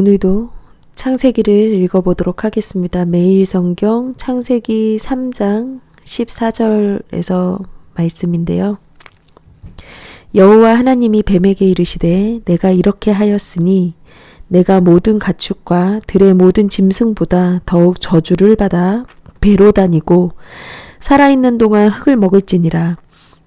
오늘도 창세기를 읽어보도록 하겠습니다. 매일 성경 창세기 3장 14절에서 말씀인데요. 여호와 하나님이 뱀에게 이르시되 내가 이렇게 하였으니 내가 모든 가축과 들의 모든 짐승보다 더욱 저주를 받아 배로 다니고 살아있는 동안 흙을 먹을지니라.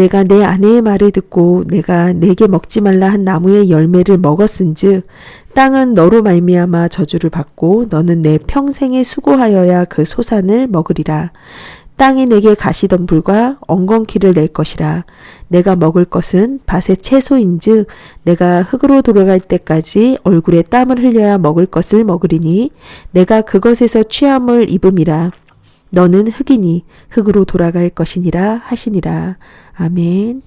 내가 내 아내의 말을 듣고 내가 내게 먹지 말라 한 나무의 열매를 먹었은즉 땅은 너로 말미암아 저주를 받고 너는 내 평생에 수고하여야 그 소산을 먹으리라. 땅이 내게 가시덤불과 엉겅퀴를 낼 것이라. 내가 먹을 것은 밭의 채소인즉 내가 흙으로 돌아갈 때까지 얼굴에 땀을 흘려야 먹을 것을 먹으리니 내가 그것에서 취함을 입음이라 너는 흙이니 흙으로 돌아갈 것이니라 하시니라. 아멘.